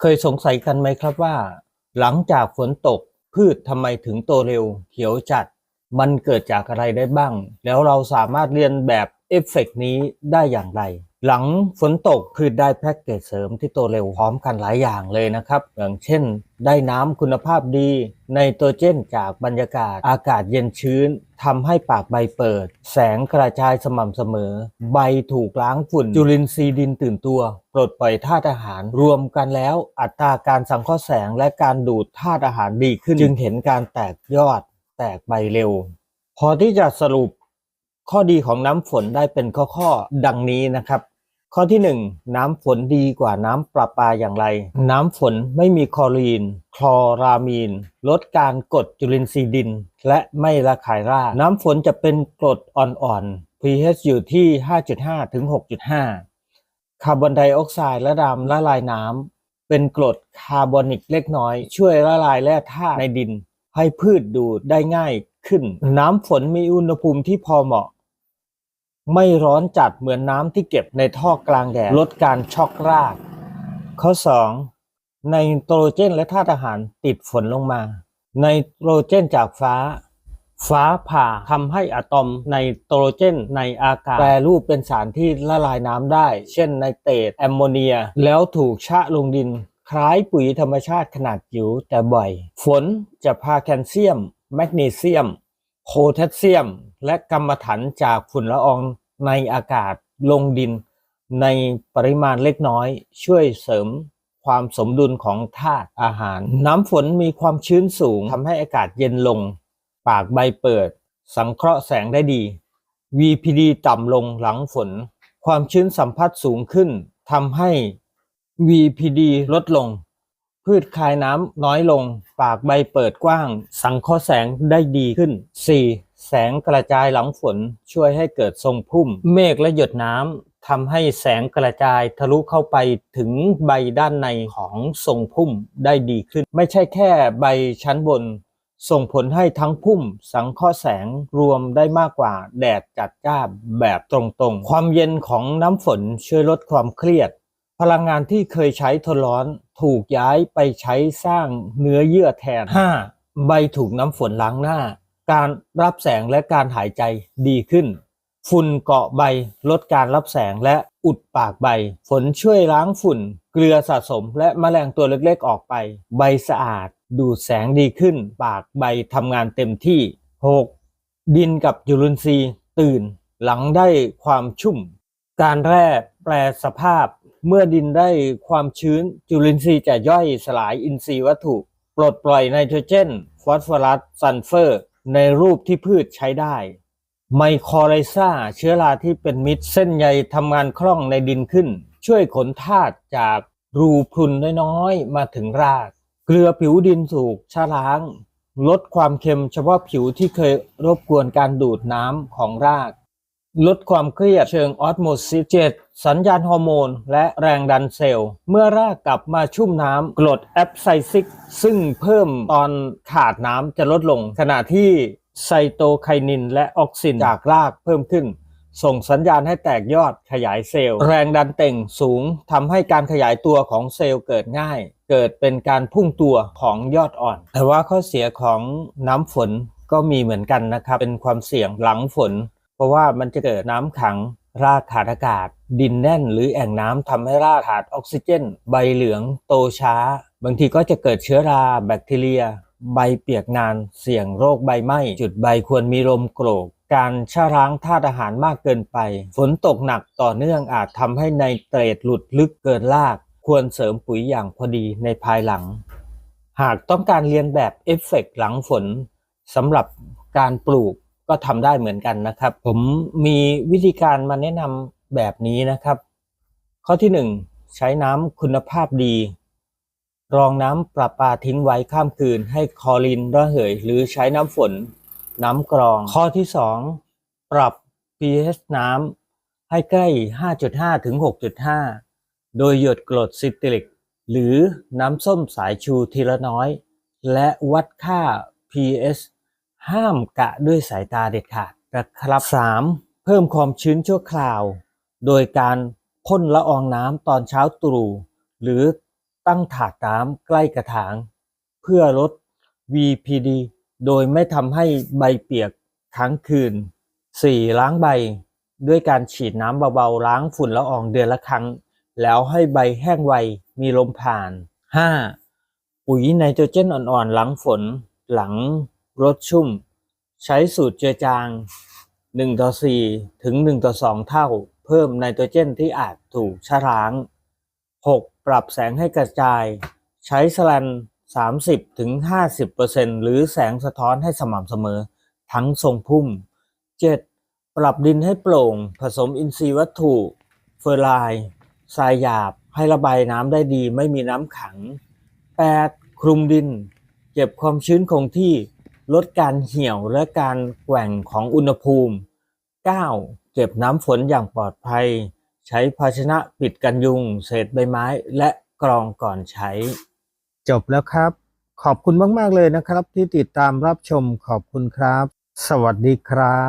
เคยสงสัยกันไหมครับว่า หลังจากฝนตกพืชทำไมถึงโตเร็ว เขียวจัด มันเกิดจากอะไรได้บ้าง แล้วเราสามารถเรียนแบบเอฟเฟกต์นี้ได้อย่างไร หลังฝนตกพืชได้แพ็กเกจเสริมที่โตเร็วพร้อมกันหลายอย่างเลยนะครับ อย่างเช่น ได้น้ำคุณภาพดีไนโตรเจนจากบรรยากาศอากาศเย็นชื้นทำให้ปากใบเปิด แสงกระจายสม่ำเสมอ ใบถูกล้างฝุ่น จุลินทรีย์ดินตื่นตัว ปลดปล่อยธาตุอาหาร รวมกันแล้ว อัตราการสังเคราะห์แสงและการดูดธาตุอาหารดีขึ้น จึงเห็นการแตกยอดแตกใบเร็ว พอที่จะสรุปข้อดีของน้ำฝนได้เป็นข้อๆดังนี้นะครับ ข้อที่ 1 น้ำฝนดีกว่าน้ำประปาอย่างไร น้ำฝนไม่มีคลอรีน คลอรามีน ลดการกดจุลินทรีย์ดิน และไม่ระคายรากน้ำฝนจะเป็นกรดอ่อนๆ pH อยู่ที่ 5.5 ถึง 6.5 คาร์บอนไดออกไซด์และดำละลายน้ำ เป็นกรดคาร์บอนิกเล็กน้อย ช่วยละลายแร่ธาตุในดิน ให้พืชดูดได้ง่ายขึ้น น้ำฝนมีอุณหภูมิที่พอเหมาะ ไม่ร้อนจัดเหมือนน้ำที่เก็บในท่อกลางแดดลดการช็อกราก ข้อ 2. ไนโตรเจนและธาตุอาหารติดฝนลงมาไนโตรเจนจากฟ้า ฟ้าผ่าทำให้อะตอมไนโตรเจนในอากาศแปรรูปเป็นสารที่ละลายน้ำได้ เช่นไนเตรตแอมโมเนีย แล้วถูกชะลงดิน คล้ายปุ๋ยธรรมชาติขนาดจิ๋วแต่บ่อย ฝนจะพาแคลเซียม แมกนีเซียม โพแทสเซียม และกรรมฐานจากฝุ่นละอองในอากาศลงดิน ในปริมาณเล็กน้อย ช่วยเสริมความสมดุลของธาตุอาหาร น้ำฝนมีความชื้นสูงทำให้อากาศเย็นลง ปากใบเปิด สังเคราะห์แสงได้ดี VPD ต่ำลงหลังฝน ความชื้นสัมผัสสูงขึ้นทำให้ VPD ลดลง พืชคายน้ำน้อยลง ปากใบเปิดกว้าง สังเคราะห์แสงได้ดีขึ้น 4. แสงกระจายหลังฝนช่วยให้เกิดทรงพุ่ม เมฆและหยดน้ำทำให้แสงกระจายทะลุเข้าไปถึงใบด้านในของทรงพุ่มได้ดีขึ้น ไม่ใช่แค่ใบชั้นบน ส่งผลให้ทั้งพุ่ม สังเคราะห์แสงรวมได้มากกว่า แดดจัดจ้าแบบตรงๆ ความเย็นของน้ำฝนช่วยลดความเครียด พลังงานที่เคยใช้ทนร้อน ถูกย้ายไปใช้สร้างเนื้อเยื่อแทน 5. ใบถูกน้ำฝนล้างหน้า การรับแสงและการหายใจดีขึ้น ฝุ่นเกาะใบลดการรับแสงและอุดปากใบ ฝนช่วยล้างฝุ่น เกลือสะสมและแมลงตัวเล็กๆออกไป ใบสะอาด ดูดแสงดีขึ้น ปากใบทำงานเต็มที่ 6. ดินกับจุลินทรีย์ตื่น หลังได้ความชุ่ม การแร่แปรสภาพ เมื่อดินได้ความชื้นจุลินทรีย์จะย่อยสลายอินทรีย์วัตถุ ปลดปล่อยไนโตรเจน ฟอสฟอรัสซัลเฟอร์ ในรูปที่พืชใช้ได้ ไมโครไลซาเชื้อราที่เป็นมิตรเส้นใยทำงานคล่องในดินขึ้น ช่วยขนธาตุจากรูพรุนน้อยๆ มาถึงราก เกลือผิวดินถูกชะล้าง ลดความเค็มเฉพาะผิวที่เคยรบกวนการดูดน้ำของราก ลดความเครียดเชิงออสโมซิสเจตสัญญาณฮอร์โมน และแรงดันเซลล์ เมื่อรากกลับมาชุ่มน้ำกรดแอปไซซิก ซึ่งเพิ่มตอนขาดน้ำจะลดลง ขณะที่ไซโตไคนินและออกซินจากรากเพิ่มขึ้น ส่งสัญญาณให้แตกยอดขยายเซลล์ แรงดันเต่งสูงทำให้การขยายตัวของเซลล์เกิดง่าย เกิดเป็นการพุ่งตัวของยอดอ่อน แต่ว่าข้อเสียของน้ำฝนก็มีเหมือนกันนะครับ เป็นความเสี่ยงหลังฝน เพราะว่ามันจะเกิดน้ำขังรากขาดอากาศ ดินแน่นหรือแอ่งน้ำทำให้รากขาดออกซิเจน ใบเหลืองโตช้า บางทีก็จะเกิดเชื้อราแบคทีเรีย ใบเปียกนาน เสี่ยงโรคใบไหม้ จุดใบควรมีลมโกรก การชะล้างธาตุอาหารมากเกินไป ฝนตกหนักต่อเนื่องอาจทำให้ไนเตรตหลุดลึกเกินราก ควรเสริมปุ๋ยอย่างพอดีในภายหลัง หากต้องการเรียนแบบเอฟเฟกต์หลังฝนสำหรับการปลูก ก็ทำได้เหมือนกันนะครับ ผมมีวิธีการมาแนะนำแบบนี้นะครับ ข้อที่ 1 ใช้น้ำคุณภาพดี รองน้ำประปาทิ้งไว้ข้ามคืน ให้คอรินระเหย หรือใช้น้ำฝน น้ำกรอง ข้อที่ 2 ปรับ pH น้ำให้ใกล้ 5.5 ถึง 6.5 โดยหยดกรดซิตริก หรือน้ำส้มสายชูทีละน้อย และวัดค่า pH ห้ามกะด้วยสายตาเด็ดขาดนะครับ 3. เพิ่มความชื้นชั่วคราว โดยการพ่นละอองน้ำตอนเช้าตรู่หรือตั้งถาดน้ำใกล้กระถาง เพื่อลด VPD โดยไม่ทำให้ใบเปียกค้างคืน 4. ล้างใบ ด้วยการฉีดน้ำเบาๆ ล้างฝุ่นละอองเดือนละครั้ง แล้วให้ใบแห้งไวมีลมผ่าน 5. ปุ๋ยไนโตรเจนอ่อนๆ หลังฝนหลัง รดชุ่ม ใช้สูตรเจือจาง 1 ต่อ 4 ถึง 1 ต่อ 2 เท่า เพิ่มไนโตรเจนที่อาจถูกชะล้าง 6. ปรับแสงให้กระจาย ใช้สแลน30ถึง50%หรือแสงสะท้อนให้สม่ำเสมอ ทั้งทรงพุ่ม 7. ปรับดินให้โปร่ง ผสมอินทรีย์วัตถุ เฟอร์ไลน์ทรายหยาบให้ระบายน้ำได้ดีไม่มีน้ำขัง 8. คลุมดิน เก็บความชื้นคงที่ ลดการเหี่ยวและการแกว่งของอุณหภูมิ 9. เก็บน้ำฝนอย่างปลอดภัย ใช้ภาชนะปิดกันยุง เศษใบไม้และกรองก่อนใช้ จบแล้วครับ ขอบคุณมาก ๆ เลยนะครับ ที่ติดตามรับชมขอบคุณครับ สวัสดีครับ